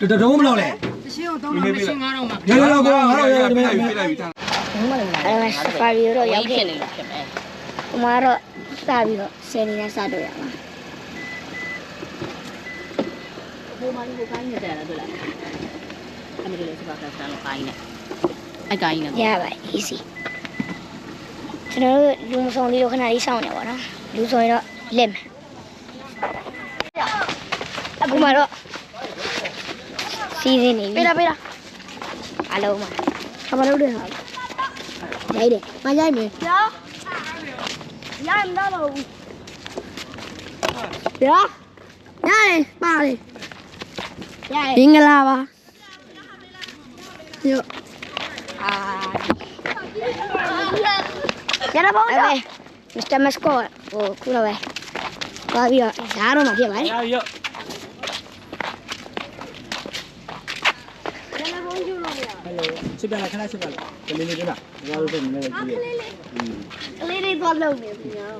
တ်တံပေးလိုက်တတော်မလို့လေမေမေပေးလိုက်ရရတော့ကောငါတို့ရရမပေးရလိုက်ပေးလိုက်ပြီးတန်းအဲစပါရီတော့ရောက်ခဲ့နေလို့ဖြစ်မယ်။ဒီမှာတော့စပြီးတော့ဆယ်နေနဲ့စတော့ရမှာဟိုမှာဒီဟိုကိုင်းနေတယ်လားတို့လားအမေလေးစပါကဆန်လို့ကိုင်းနေအကိုင်းနေ။ရပါ easy ။ကျွန်တော်တို့လူမဆောင်လေးတော့ခဏလေးစောင့်နေပါတော့။လူဆောင်ရင်တော့လက်မယ်။အခုမှတော့ စီစဉ်နေပြီပေးတာပေးတာ။အလုံးမှာ။ဘာလို့လဲဟာ။ရိုက်တယ်။မရိုက်မယ်ရရမတော့ဘူး။ရ။ရတယ်ပါလေ။ရတယ်။မင်္ဂလာပါ။ယောအာရတာပေါ့အဲ့ပဲမစ္စတာမက်စကော့ဟိုခုတော့ပဲသွားပြီးတော့ဓာတ်တော့မှဖြစ်ပါလေရ ချစ်ပြလာခဏချစ်ပြလာကလေးလေးကလားငါတို့ကမနေကြည့်ရကလေးလေးသွားလုံနေပြီနော်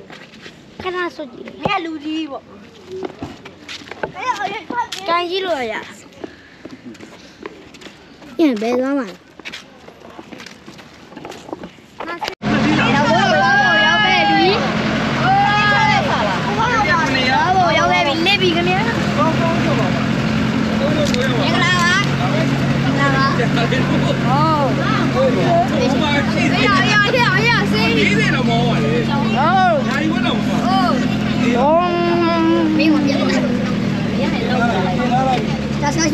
ခဏဆွကြည့်ဟဲ့လူကြီးပေါ့အဲ့အဲ့ကန်ကြည့်လို့ရရင်ဘယ်သွားမှာရောက်တော့ရောက်ပဲပြီရောက်ပဲပြီနေပြီခင်ဗျာမင်္ဂလာပါမင်္ဂလာပါဟုတ်ရရရရစေး ဒီနေတော့မောပါလေ ဟုတ် ဓာရီဝတ်တော့မပါ မင်းကပြန်လာတာဆက်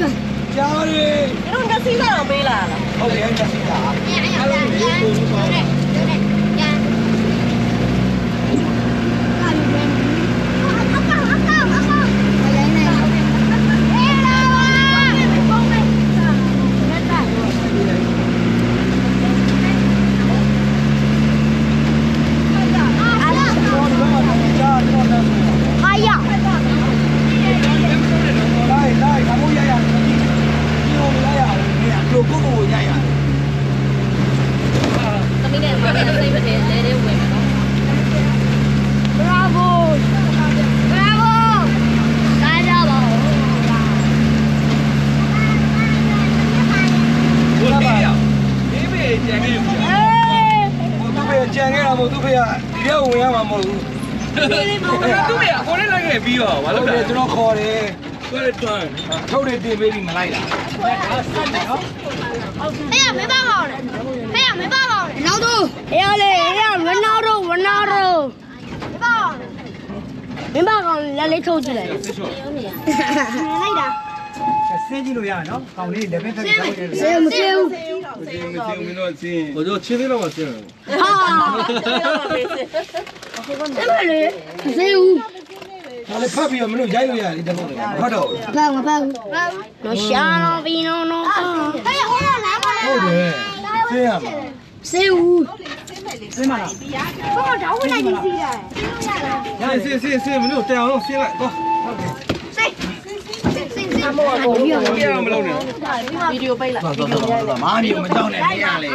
ဆက်ကြားရီတို့တက်စီးလာတော့ပေးလာလားဟုတ်တယ်တက်စီတာအဲ့လိုမျိုးကိုဆိုတော့ပြန်လိုက်လိုက်ခမိုးရရဒီလိုမလိုက်ရဘူးဒီလိုကိုကိုရရ သမီးနဲ့မမနဲ့စိတ်မထဲလဲလဲဝင်မယ်နော် Bravo! Bravo! ကားကြပါဦး ဘုရားရဒီမေကြံခဲ့ပြီ ဟိုသူဖေကြံခဲ့တာမဟုတ်သူဖေကဒီထဲဝင်ရမှာမဟုတ်ဘူး သူမေကိုလည်းလိုက်ခဲ့ပြီးတော့ဘာဟုလို့တ်တလဲယ်ကျွန်တော်ခေါ်တယ်ကိုလည်းတွန်းထုတ်တယ်တင်ပေးပြီးမလိုက်တာဟဲ့မပါပါနဲ့ဟဲ့မပါပါနဲ့နောက်တော့ဟဲ့လေဟဲ့ဝနာရိုဝနာရိုမပါပါနဲ့မင်းဘာကောင်လက်လေးထုတ်ကြည့်လိုက်ဆက်ချောလိုက်တာဆင်းကြည့်လို့ရနော်ကောင်းလေးလက်ဖက်ဖက်ကြောက်တယ်စေမစေဘူးဒီမသိဘူးတော့ချင်းဟိုတော့ချင်းလေးတော့မချင်းဟာ စမလေးမစေဘူးဒါလည်းဖတ်ပြီးတော့မင်းတို့ရိုက်လို့ရတယ်တဘောဟုတ်တော့ဘာမပါဘူးနော်ရှာနော်ဘီနော်နော်ဟဲ့ဟဲ့လာပါလားဟုတ်တယ်ဆင်းရမှာစေဘူးဆင်းမလားဟောတော့ဝင်လိုက်စီးတာဆင်းဆင်းဆင်းမလို့တောင်တော့ဆင်းလိုက်တော့ စိတ်စိတ်စိတ်အမောကပြီးတော့ပြရမလို့နဲ့ဗီဒီယိုပိတ်လိုက်သွားသွားသွားမားမျိုးမကြောက်နဲ့နေရလေ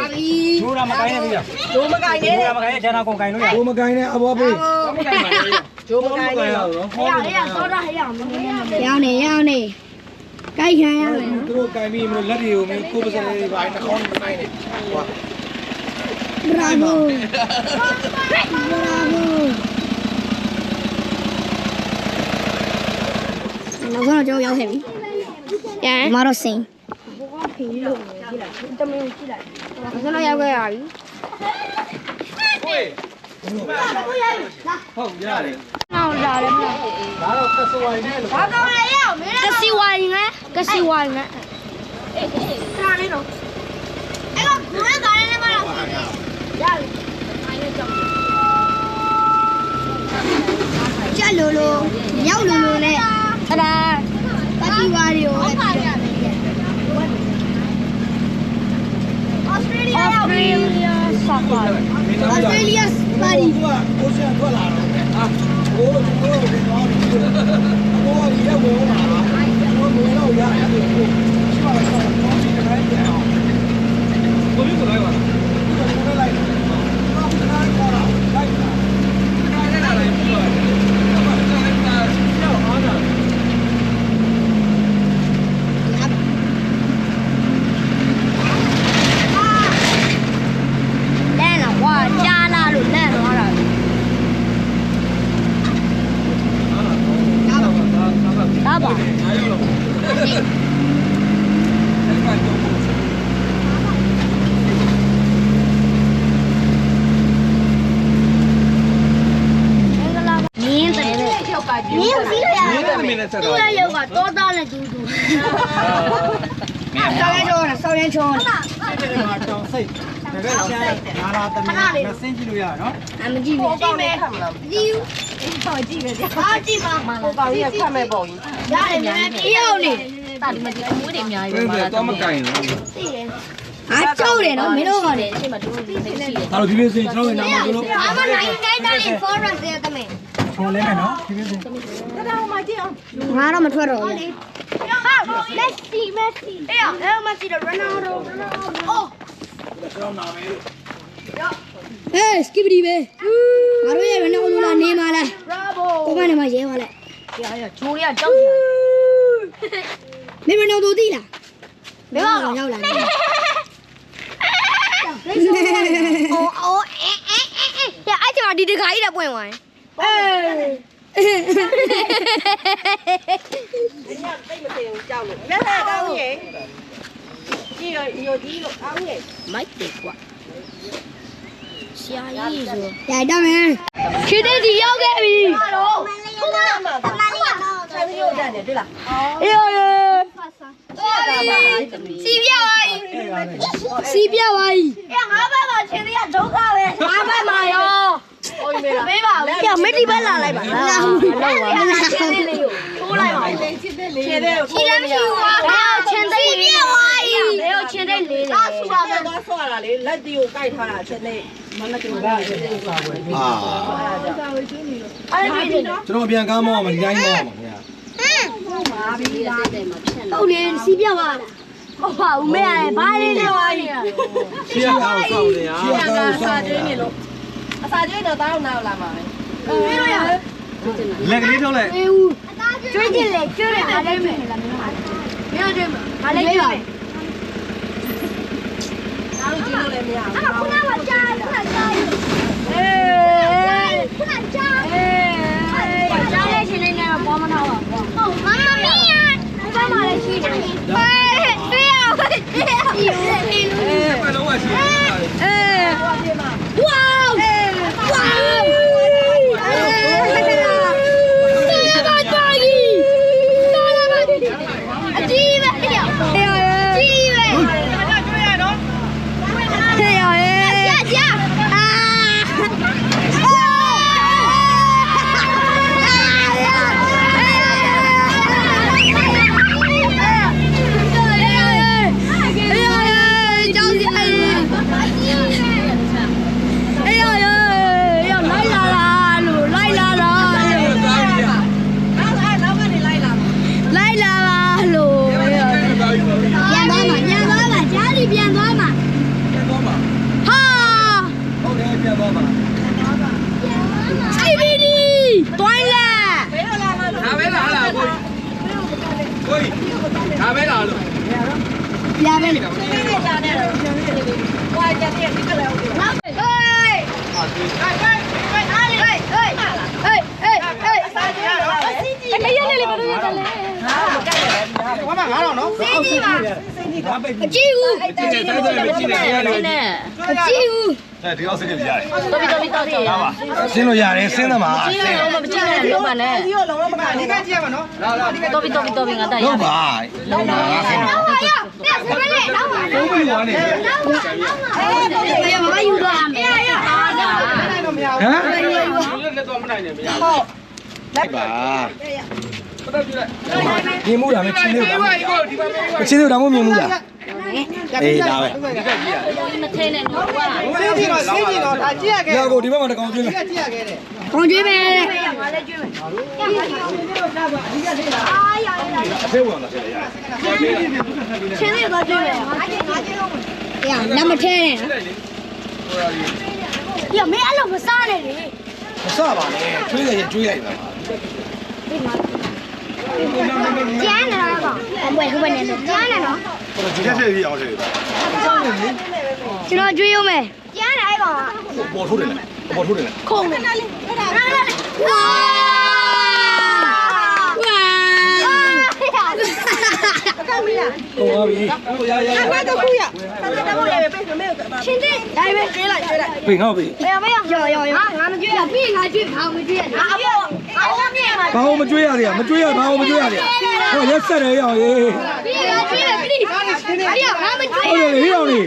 ဒိုးတာမကိုင်းနဲ့ဗျာဒိုးမကိုင်းနဲ့ဒိုးတာမကိုင်းနဲ့ဂျန်နာကုန်ကိုင်းလို့ရဒိုးမကိုင်းနဲ့အဘောပေးကျိုးမကိုင်းရတော့ဟဲ့ဟဲ့စောတာဟဲ့မင်းရောင်းနေရောင်းနေကြိုက်ခံရမယ်သူတို့ကိုင်းပြီးမလို့လက်တွေကိုမင်းကိုယ်ပါစလေးပါနှာခေါင်းမကိုင်းနဲ့ဟွာဘရာဗိုဘရာဗိုနောက်ဆုံးတော့ကျွန်တော်ရောက်ခဲ့ပြီ။ ပြန်မတော့စင်။ဘောကဖီလို့တမင်ကြည့်လိုက်။နောက်ဆုံးတော့ရောက်ခဲ့ရပြီဟုတ်ရတယ်။နောက်လာတယ်မလားဒါတော့သက်စွာရည်နဲ့လို့ဘာကောင်းလဲရမင်း။ကစီဝိုင်းနဲ့ကစီဝိုင်းနဲ့ခါလေးတော့အဲ့ကဘယ်ကားလဲမလားရပြီကြက်လိုလိုရောက်လိုလိုနဲ့အဒါကစီဝိုင်းတွေကိုဟုတ်ပါပြီဩစတြေးလျရောက်ပြီဆော့ပါမင်းအော်စ တြေးလျပါရီကကို မင်းစီးရရမင်းနဲ့မင်းနဲ့ဆက်တော့ရုပ်ကတောသားနဲ့တူတူမင်းဆောင်းရဲချုံဆောင်းရဲချုံဒီကမှာတောင်စိတ်ဒါပဲချမ်းနာလာသမီးမစင်းကြည့်လို့ရနော်အမကြည့်ဘူးကြည့်မယ်ကြည့်ဘူးဟောကြည့်ပဲကြာဟောကြည့်ပါမလားပေါ့ကြီးဖတ်မဲ့ပေါ့ကြီးရတယ်မြန်ပြေးအောင်လေတာဒီမှာဒီအမွေးတွေအများကြီးပဲမလားတော့မကင်ဘူးသိတယ်အားကြောက်တယ်နော်မင်းတို့ကလည်းအချိန်မှာတို့လေးနေရှိတယ်။ဒါတော့ဒီလိုဆိုရင်ကျွန်တော်ရဲ့နာမည်ကိုလို့အမနိုင်တိုင်းတိုင်း forest ရကမယ်။ ခေါ်လဲမယ်နော်ဒီလိုဆိုတတော်မကြည့်အောင်ငါတော့မထွက်တော့ဘူး Messi Messi အေးအဲ Messi တော့ Ronaldo Ronaldo အော်ဟဲ့စကီပဒီပဲငါတို့ရဲ့ဘယ်နဲ့ဦးလာနေမှာလဲ Bravo ကိုမနေမှာရဲပါလဲရရဂျိုးတွေကကြောက်နေတာမင်းမနေတို့သိလားဘယ်တော့ရောက်လာလဲအော်အော်အေးအေးအေးရအဲ့ကျမဒီတခါကြီးတော့ပွင့်သွားရင် အညာတိတ်မသိဘူးကြောက်လို့လက်လာကောင်းရဲ့ကြည့်ရညိုကြီးလို့ကောင်းရဲ့မိုက်တယ်ကွာဆရာကြီးဆိုရိုက်တော့မယ်ခေတ္တဒီရောက်ခဲ့ပြီဘာလို့ခုနကမှဘာလို့ဆရာကြီးရောက်တယ်တွေ့လားအေးအေးစီပြပါ ਈ စီပြပါ ਈ အဲငါဘက်မှာချင်းတွေကဒုက္ခပဲငါဘက်မှာရော မေးပါဦး။ညမေတီပဲလာလိုက်ပါလား။ဟုတ်ပါဘူး။ချင်းလေးလေးကိုထိုးလိုက်ပါဦး။ချင်းလေးလေး။ချင်းလေးကိုထိုးလိုက်ပါဦး။ချင်းလေးကိုချင်းလေးပြေဝါရီ။လေကိုချင်းလေးလေး။အဆူပါကတော့ဆွာလာလေလက်တီကိုကိုက်ထားတာချင်းလေး။မနက်ကဘာလဲ။အာ။အဲ့ဒါကျွန်တော်ပြန်ကားမောင်းမှာဒီတိုင်းမောင်းမှာခင်ဗျာ။ဟမ်။မာပြီးသားတယ်မဖြစ်နဲ့။ဟုတ်လေစီးပြပါလား။ဟုတ်ပါဦးမေရဘာလေးလဲဝါရီရှေ့ကောင်ဆောင်နေရရှေ့ကောင်ဆောင်နေလို့ စာကျွေးတော့တားအောင်နားအောင်လာမှာပဲကျွေးလို့ရလက်ကလေးထုတ်လိုက်အေးဦးကျွေးကြလေကျွေးတယ်အားလည်းမယ်လားမင်းတို့ကျွေးမှာအားလည်းကျွေးတယ်အားလုံးကြည့်လို့လည်းမရဘူးအဲ့ခုနကကြားခုနကြားအေးခုနကြားအေးကြားလေးရှင်နေတော့ပေါ်မနာပါဘူးဟုတ်မမမီးရဘာမှလည်းရှိတယ်ဟဲ့တွေ့ရဟုတ်တယ်ဒီလိုလေးလုံးဝရှိတယ်အေး သွားမှာပြတ်သွားမှာဟာဟုတ်တယ်ပြတ်သွားမှာပြီဒီတွိုင်းလာဒါပဲလားလားကိုကိုဒါပဲလားလို့ပြားပဲလေဟုတ်တယ်ဟုတ်တယ်ဟုတ်တယ်ဟိုအကြက်တက်ပြီးကြလာဟုတ်တယ်ဟေးဟာဒီဟေးဟေးဟေးဟေးဟေးဟေးဟေးဟေးဟေးအစားကြီးရောအစီကြီးတကယ်ရနေလေဘာလို့ရတာလဲဟာမကတ်ရဘူးဘာမှငါတော့နော်စီးကြီးပါ မကြည့်ဘူးကြည့်နေတိုင်းတိုင်းပဲကြည့်နေရတယ်နဲ့မကြည့်ဘူးအဲဒီတော့စကလေးရတယ်တော်ပြီတော်ပြီတော်ပြီဆင်းလို့ရတယ်ဆင်းသမားကြည့်နေတော့မကြည့်နဲ့လုံးပါနဲ့ဒီတော့လုံးလုံးမကဒီကကြည့်ရမှာနော်လာလာဒီကတော်ပြီတော်ပြီတော်ပြီငါတက်ရလုံးပါလုံးပါငါဆင်းတော့ပါရောတဲ့စမလေးတော့ပါလုံးပြီးသွားနေတယ်အေးဘာယူသွားအေးရအားသာနိုင်တော့မရဘူးဟမ်လက်တော့မနိုင်နဲ့မရလိုက်ပါ မြင်မှုလားမချင်းလို့ဘူးဒီကိုဒီမှာမေးမချင်းလို့တော့မမြင်မှုလားအေးဒါပဲမထဲနဲ့တော့ကွာစင်းကြည့်တော့စင်းကြည့်တော့ဒါကြည့်ရခဲ့ရောက်ကိုဒီဘက်မှာတကောင်ကျွေးမယ်ဒီကကြည့်ရခဲ့တယ်ကောင်းကျွေးမယ်အဖေဝင်လာဆက်ရတယ်ချင်းလေးတော့ကြည့်မယ်ရနမထဲနဲ့နော်ပြမင်းအဲ့လိုမစားနဲ့လေမစပါနဲ့ကျွေးရရင်ကျွေးလိုက်ပါ ကျန်းနေတာတော့အပွဲဟိုဘက်နဲ့တော့ကျန်းနေနော်ဒီရက်ဆက်ပြီးအောင်စေကျွန်တော်ကျွေးရုံပဲကျန်းနေအဲ့ကောင်ပေါ်ထိုးတယ်လေပေါ်ထိုးတယ်လေခုံနေလေးဝါဝါဟုတ်ပါပြီရရရဘယ်တော့ခုရတက်တက်ဖို့ရပဲပြေမင်းချင်းတဲ့ဒါပဲကျွေးလိုက်ကျွေးလိုက်ပြင်ဟောပြီဘယ်မရရောရောရောငါမကျွေးရပြီငါကျွေးဘာမကျွေးရငါအပေါ် ငါအပေါ်မြင်မှာဘာလို့မကြွေးရလဲမကြွေးရဘာလို့မကြွေးရလဲဟောရက်ဆက်တယ်ရအောင်ရေးပြီးရပြီးရပြီးရငါမကြွေးဟုတ်တယ်ဟေးအောင်လေ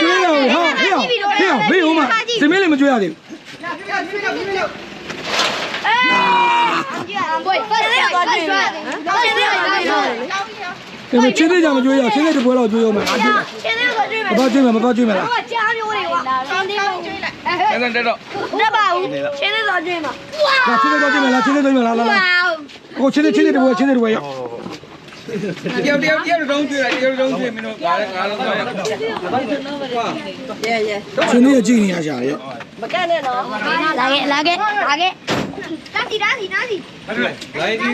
ကြွေးရအောင်ဟာဟေးအောင်ဟေးအောင်မေးဦးမစမင်းလေးမကြွေးရသေးဘွေဖတ်ရပါကြွေးဟုတ် တယ်ဟုတ်တယ်ဘူးကဲချင်းလေးကြမကြွေးရချင်းလေးတစ်ပွဲတော့ကြွေးအောင်မယ်ချင်းလေးကိုကြွေးမယ်မပါကြွေးမယ်မပါကြွေးမယ်လားဟိုကြားမျိုးတွေကွာချင်းလေးကိုကြွေးလိုက်အဲ့ဒါတက်တော့တက်ပါဦးချင်းလေးကိုကြွေးမှာဝါလာချင်းလေးတော့ကြွေးမယ်လားချင်းလေးကြွေးမယ်လားလာလာဟိုချင်းလေးချင်းလေးတစ်ပွဲချင်းလေးတစ်ပွဲရောက်တယောက်တယောက်တယောက်တုံးကျွေးလိုက်တယောက်တုံးကျွေးမင်းတို့ကားကားလုံးတော့ရရဲရဲချင်းလေးကြည့်နေရရှာရဲ့မကန့်နဲ့နော်လာခဲ့လာခဲ့လာခဲ့နာစီနာစီနာစီဟုတ်တယ်လိုက်ဒီ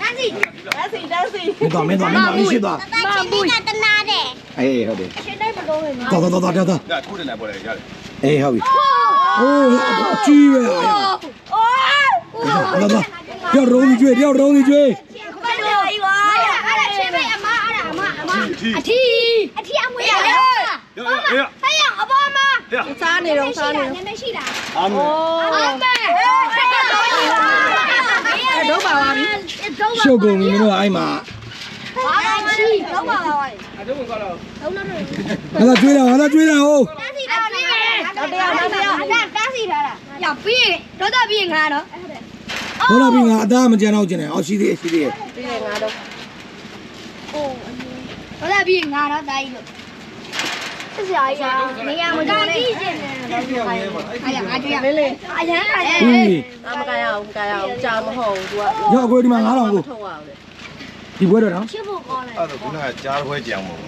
နာစီတက်စီတက်စီမင်းတော့မင်းတော့မင်းတော့မင်းရှိသွားတာချင်းလေးကတနာတဲ့အေးဟုတ်တယ်အရှင်တိုင်းမတော်ဘူးတော်တော်တော်တော်တော်ဒါထိုးတယ်လည်းပေါ်တယ်ရတယ် အေးဟုတ်ပြီဟိုးကြီးပဲအားရအိုးလာလာပြောရုံးကြီးကြွေးပြောရုံးကြီးကြွေးဘယ်လိုအိုးအဲ့ဒါချင်းပဲအမအဲ့ဒါအမအမအထီအထီအမွေရလေရရရဟဲ့ရအဘောမစားနေတော့စားနေနည်းနည်းရှိတာအာမအမေတော့ပါပါပြီရှုပ်ကုန်ပြီမင်းတို့အဲ့မှာဘာမှရှိတော့ပါပါအတော့ကောတော့ငါသာကြွေးတာငါသာကြွေးတာဟုတ် တန်းစီထားတယ်တော့တရားတော့တရားအဲ့ဒါတန်းစီထားတာရပြီးတော့တော့ပြီးငါတော့ဘောလာပြီငါအသားမကြမ်းတော့ကျင်တယ်အော်ရှိသေးရှိသေးရဲ့ပြီးရငါတော့တော့တော့ပြီးငါတော့တာကြီးလို့ဆက်စရာကြီးကနေရာမတော်နဲ့ကြည့်နေတယ်အဲ့ရငါကြည့်ရမင်းလေးအရန်အရန်ဦးကြီးအမကရအောင်မကရအောင်ကြာမဟုတ်ဘူး तू ကရောက်အကိုဒီမှာ9000ကိုထုတ်ရအောင်လေဒီဘွဲတော့နော်ချစ်ဖို့ကောင်းတယ်အဲ့တော့ခုနကကြားခွဲကြံမို့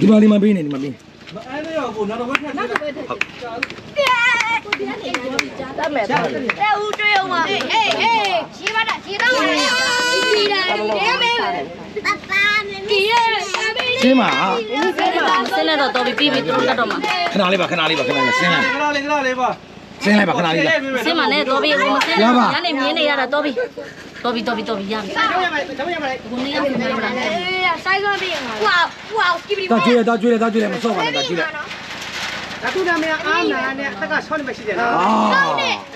ဒီမှာဒီမှာပေးနေဒီမှာပေး နေအဲ့ဒါရောကိုနောက်တော့ဘက်ထက်နောက်တော့ဘက်ထက်တတ်မယ်တတ်မယ်တဲ့ဦးတွေ့အောင်ပါအေးအေးအေးရှင်းပါတာရှင်းတော့ပါဒီတယ်ဒီမေပပဒီရအမေရှင်းပါစင်းနဲ့တော့တော်ပြီပြီးပြီသူတို့တတ်တော့မှာခဏလေးပါခဏလေးပါခဏလေးဆင်းလိုက်ခဏလေးခဏလေးပါဆင်းလိုက်ပါခဏလေးပါစင်းမနဲ့တော်ပြီဟိုမစင်းနဲ့ညနေမြင်းနေရတာတော်ပြီ တော်ပြီတော်ပြီတော်ပြီရပြီတော့ရမယ်တော့ရမယ်ကိုနေရပြီမလားအေးဆိုင်ကပြေးမှာဝါဝါကိဘီတာကြွေးတာကြွေးတာကြွေးတယ်မစော့ပါနဲ့တာကြည့်လိုက် ဒါသူနာမည်အာနာနဲ့အသက်က6နှစ်ပဲရှိတယ်နော်အာ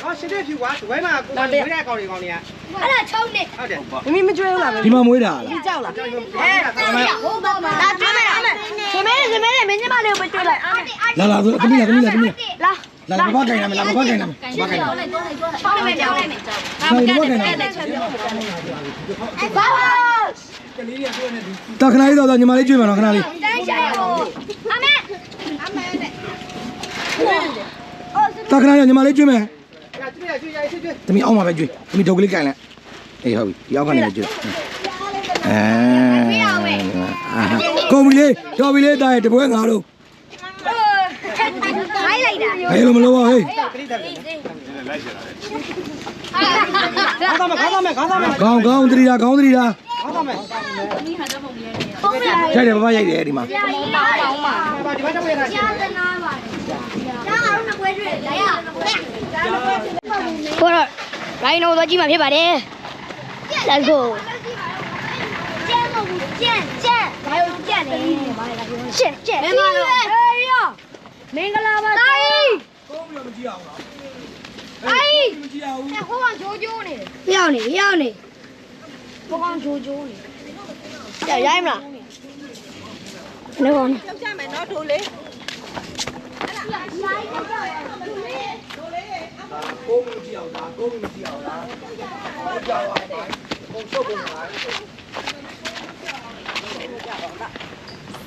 ဟောရှင်းတဲ့ဖြူကွာဝဲမှာကိုယ်ဝဲတဲ့ကောင်တွေကောင်တွေကအဲ့ဒါ6နှစ်ဟုတ်တယ်မမီမကျွေးဘူးလားဒီမှာမွေးတာလားကြောက်လားကြောက်ရုံအဲဟုတ်ပါမှာလာကျွေးမယ်အမေရှင်မဲရှင်မဲမင်းညမလေးကိုကျွေးလိုက်လာလာဆိုသမီးလာသမီးလာသမီးလာလာလာဘာကင်နာမလာဘာကင်နာမဘာကင်နာ6နှစ်ပဲကြောင်းလိုက်မယ်လာဘာကင်နာဘာဘာတာခဏလေးတော့ညီမလေးကြွေးမှာနော်ခဏလေးတန်းချရအောင်အမေအမေနဲ့ တာခဏလေးညီမလေးကြွေးမယ်ကျွေးရကျွေးရကျွေးကျွေးသမီးအောက်မှာပဲကြွေးသမီးဒုတ်ကလေးကင်လိုက်အေးဟုတ်ပြီဒီအောက်ကနေပဲကြွေးအဲကုန်ပြီလေတော်ပြီလေတာရဲ့တပွဲငါတို့ခိုင်းလိုက်တာဘယ်လိုမလုပ်ပါဟေးခေါင်းသားမယ်ခေါင်းသားမယ်ခေါင်းသားမယ်ကောင်းကောင်းတရီတာကောင်းတရီတာခေါင်းသားမယ်ပုံးလာရိုက်တယ်ဘာမှရိုက်တယ်ဒီမှာရာရီပါအောင်ပါပါဒီမှာတော့ရတာရှာသနာပါတယ်။ဒါ ကတော့နှစ်ပွဲတွေ့တယ်။ဒါရ။ကိုတော့ရိုင်းနိုတော့ကြည့်မှာဖြစ်ပါတယ်။ Let's go ။ကျန်မဟုတ်ကျန်ကျန်ဘာလို့ကျန်လဲ။ကျန်ကျန်မင်းမလို့ဟေးရောမင်္ဂလာပါတိုင်း။ကိုမလို့မကြည့်အောင်လား။တိုင်းမကြည့်အောင်။ဟိုကောင်ဂျိုးဂျိုးနေ။ရောက်နေရောက်နေ။ဟိုကောင်ဂျိုးဂျိုးနေ။ကြရိုင်းမလား။လောကောင်ကြောက်ကြမယ်နော်ထိုးလေး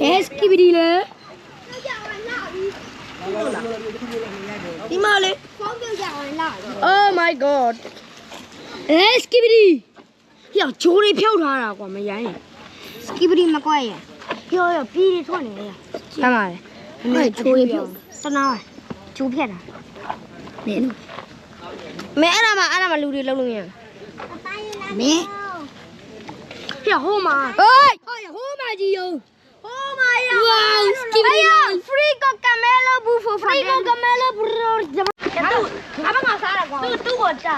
Yes, skibidi လေဒီမလေး Oh my god Yes, skibidi ဟေ့ဂျိုးလေးဖြုတ်ထားတာကွာမရိုင်း skibidi မကွက်ရဟေ့ဟေ့ပြီးရထွက်နေလေဆမ်းပါလေဟဲ့ဂျိုးလေးဖြုတ် တနာဂျိုးဖြတ်တာနေလို့မဲအဲ့ဒါမှအဲ့ဒါမှလူတွေလုံးလို့ရမင်းဟေ့ဟိုမှာဟေးဟေးဟိုမှာကြီးယုံ Oh my god! Wow, skibidi! Frico camelo buffo Frico camelo bro. အမငါစားရကွာသူသူ့ကိုကြာ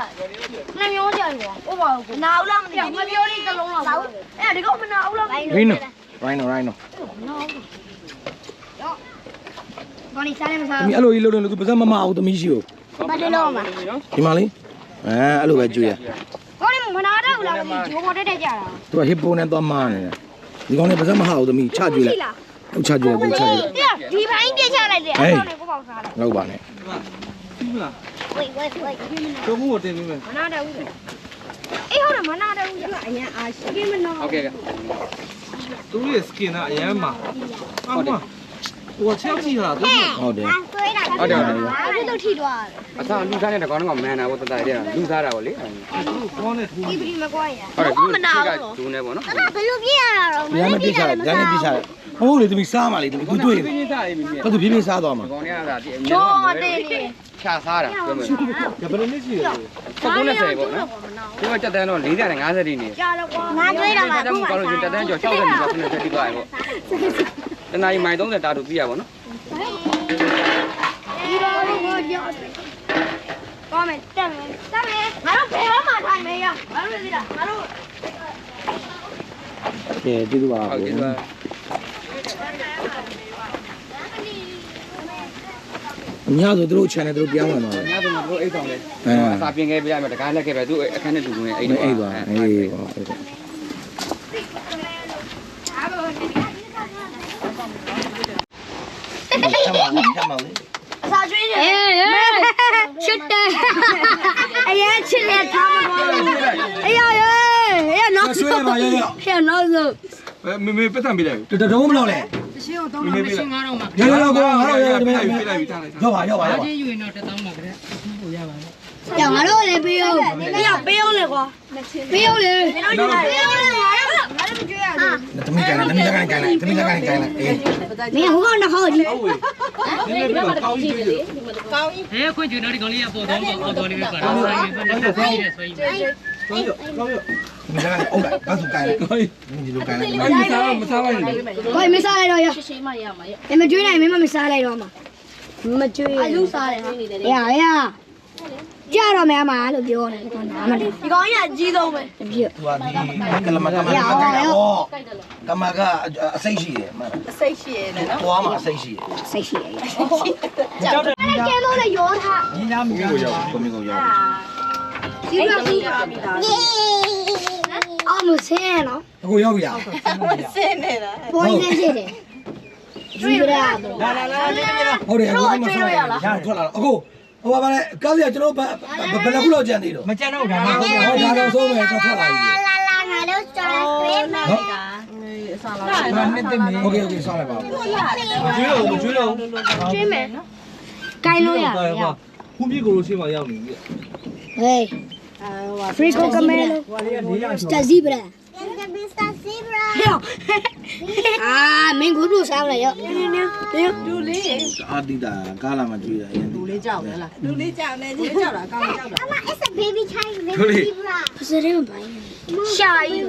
နှမျိုးကြာကွာဟုတ်ပါဘူးနာအောင်လားမသိဘူးမပြောလေးတစ်လုံးလောက်အဲ့ဒီကောင်မနာအောင်လားရိုင်းနို ရိုင်းနိုရိုင်းနိုဘာလို့စားလဲမစားသမီးအဲ့လိုကြီးလုပ်တယ်လို့သူပါစက်မမအောင်သမီးရှိကိုဘာလို့လုံးမှာဒီမှာလေးအဲအဲ့လိုပဲကျွေးရကောင်းတယ်မနာတော့ဘူးလားမသိဂျိုးပေါ်တက်တက်ကြတာသူကဟစ်ပိုနဲ့သွားမနေတယ်ဒီကောင်လေးပါစက်မဟောက်သမီးချကျွေးလိုက်ဟုတ်ချကျွေးလိုက်ချကျွေးလိုက်ဒီဘိုင်းပြချလိုက်တယ်အဲ့ကောင်ကိုပေါ့စားလိုက်လောက်ပါနဲ့ပြီးလားဝေးဝေးဝေးတို့မှုကိုတင်ပြီးမယ်မနာတော့ဘူးအေးဟုတ်တယ်မနာတော့ဘူးအရင်အားရှိမနော်ဟုတ်ကဲ့ကသူရဲ့ skin ကအရမ်းမှာဟုတ်တယ် ဟိုချက်ကြည့်တာသူဟုတ်တယ်သွေးတာဟုတ်တယ်ဟုတ်တယ်ဘယ်လိုထိသွားလဲအဆောင်လူစားတဲ့ကောင်တော့မန်တာဘောတတရလူစားတာဗောလေဟုတ်ကောင်းတဲ့သူဒီပရီမကွာရတယ်သူကဒူးနေဗောနော်အဲ့ဒါဘယ်လိုပြရတာတော့ရမ်းမပြစ်ချလိုက်ရမ်းမပြစ်ချလိုက်ဟုတ်လေသမီးစားပါလေသမီးသူတွေ့ပြင်းစားရေးပြီဘာသူပြင်းပြင်းစားသွားမှာကောင်တွေကဒါဒီအမြဲချောတမ်းတင်းနေချစားတာပြောမယ်ဘယ်လိုနည်းရှိလဲ70ဗောနော်ဒီမှာတက်တန်းတော့40နဲ့50တိနေကြာတော့ကွာငါတွေးတာပါတက်တန်းကောလို့တက်တန်းကျော်60တိကျော်90တိသွားရေဗော တနားရီမိုင်30တာတို့ပြရဗောနော်ဒီတော့ကိုကြောက်ကောင်းမယ်တက်မယ်တက်မယ်ငါတို့ဘယ်တော့မှထိုင်မရငါတို့သိလားငါတို့ကဲကျေးဇူးပါဟုတ်ကဲ့ပါညဆိုသူတို့ channel သူတို့ပြောင်းဝင်သွားတယ်ညတော့တို့အိတ်ဆောင်လေအဲအစာပြင်ခဲ့ပြရမယ်တကားလက်ခဲ့ပဲသူအခန်းနဲ့တူနေအိတ်အေးတော့အေးပါအေးဟုတ်ကဲ့ အစာကျွေးတယ်ချစ်တယ်အရင်ချစ်လက်ထားမှာပေါ့အေးရရအေးနောက်ဆွေးလိုက်ပါရောရောဖြတ်နောက်ဆုံးမေမေပတ်သက်ပေးလိုက်တတုံးမလို့လေမေမေပေးလိုက်ရောရောကောငါတို့ရောဒီမှာပေးလိုက်ပြီးထားလိုက်ရောပါရောပါရောပါကြောင်ငါတို့လည်းပေးအောင်ပေးအောင်ပေးအောင်လေကွာပေးအောင်လေပေးအောင်လေပေးအောင် လည်းမကြွရဘူးတမိကန်တမိကန်ကန်တမိကန်ကန်အေးမင်းဟိုကောင်နှခေါ့ကြီးဒီနေ့ပြန်ကောင်းကြီးတွေ့တယ်ကောင်းကြီးအဲခွင့်ကျွေးတော့ဒီကောင်လေးကပေါ်တော့ပေါ်တော်လေးပဲပါတယ်ဆိုင်ရယ်ဆိုင်ရယ်ဆိုင်ရယ်ဆိုင်ရယ်ကောင်းရကောင်းရမင်းကအုပ်လိုက်ဘာစုကန်လဲကိုကြီးလိုကန်လဲမစားတော့မစားလိုက်ဘူးကိုကြီးမစားလိုက်တော့ရရှိရှိမရမှာရအမကျွေးနိုင်မင်းမမစားလိုက်တော့မှာမကျွေးအလူစားတယ်ဟိုနေတယ်ရရ ကြတော့မယ်အမလို့ပြောနေကွာနားမလဲဒီကောင်ကြီးအကြီးဆုံးပဲတပြည့် သူကဒီကလမကမကကန်လိုက်ဟောကမကအစိတ်ရှိတယ်မှန်စိတ်ရှိရတယ်နော်ပွားမှာအစိတ်ရှိတယ်စိတ်ရှိတယ်ကြောက်တယ်ကျဲလို့လည်းရောထားညီသားမကိုရောက်ကိုမကိုရောက်ဒီလိုပြီးအော်မစင်းနော်အခုရောက်ပြီလားစင်းနေတာပေါ်နေရှိတယ်တွေ့ရတာတော့လာလာလာဟုတ်တယ်အခုမှဆောရလာထွက်လာအခု ဟိုပါလေကားစီကကျွန်တော်ဘယ်ဘယ်ခုလောက်ကြံသေးတော့မကြံတော့ဒါမှဟုတ်တယ်ဟောဒါတော့ဆုံးမယ်တော့ထွက်လာပြီ လာလာငါတို့ကြော်တွေ့မယ် နော် အစားလာတာနှစ်သိမင်း โอเคโอเคဆောင်းလိုက်ပါ ကျွေးတော့မကျွေးတော့ ကျွေးမယ်ကိုင်းလို့ရ ခုပြကိုလို့ရှိမှရောက်နေပြီ ဟေးဖရီကိုကမဲ လိုစတာဇီဘရာအာမင်းကိုတို့စားလိုက်ရောနင်းနင်းနင်းလူလေးရေအာတိတာကားလာမှကြွေးတာအရင်လူလေးကြောက်လဲလားလူလေးကြောက်နေကြီးကြောက်တာအကောင်ကြောက်တာတို့လေပစရဲမပိုင်းရှာယူ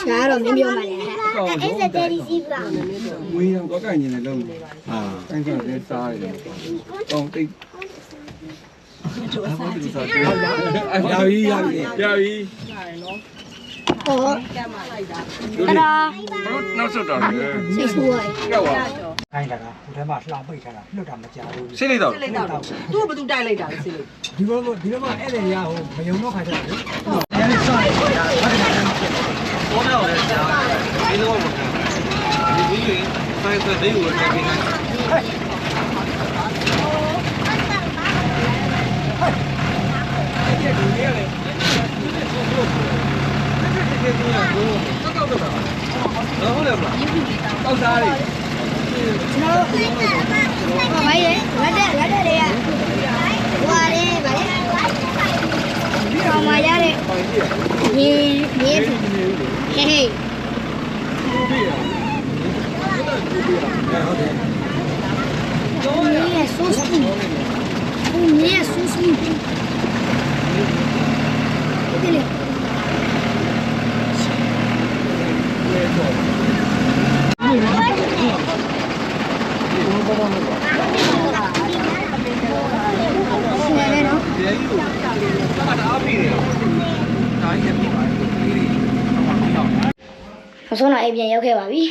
ရှာတော့မင်းပြောမှလည်းဝင်းတော့ကိုက်နေတယ်လုံးအာတိုင်းကလည်းစားရတယ်တောင်းတိတ် ရအဲ့ပြီရပြီရပြီဟောကမ်းမလိုက်တာတရာနောက်ဆက်တော့လေစိတ်ဆိုးရကြောက်ပါခိုင်းတာကဟိုထဲမှာလှောင်ပိတ်ထားတာလွတ်တာမကြဘူးစိတ်လိုက်တော့လိုက်တော့သူ့ဘသူတိုက်လိုက်တာလဲစိလို့ဒီဘက်ကဒီဘက်ကဧည့်သည်တွေကဟိုမယုံတော့ခါကြတယ်လေတရားလေးဆောင်းလိုက်တာဟုတ်တယ်ဘောတော့လည်းကြားဒီလိုမခံဒီလိုဆိုင်တဲ့ဒေးကိုတက်ပြီးနေဟုတ် တယ်ဗျတောက်စားလေးဘာလဲလက်တဲ့လက်တဲ့လေးရဟွာလေဗါလေဒီတော့မရတဲ့ရေရေဟေးဟေးนี่ es sushi. Ni es sushi. Dile. ဒီ ကြီးကိုတာအားပြီးတယ်ဒါကြီးလည်းပြီးပါတယ်ဒီလေးအဆုံးတော့အိမ်ပြန်ရောက်ခဲ့ပါပြီ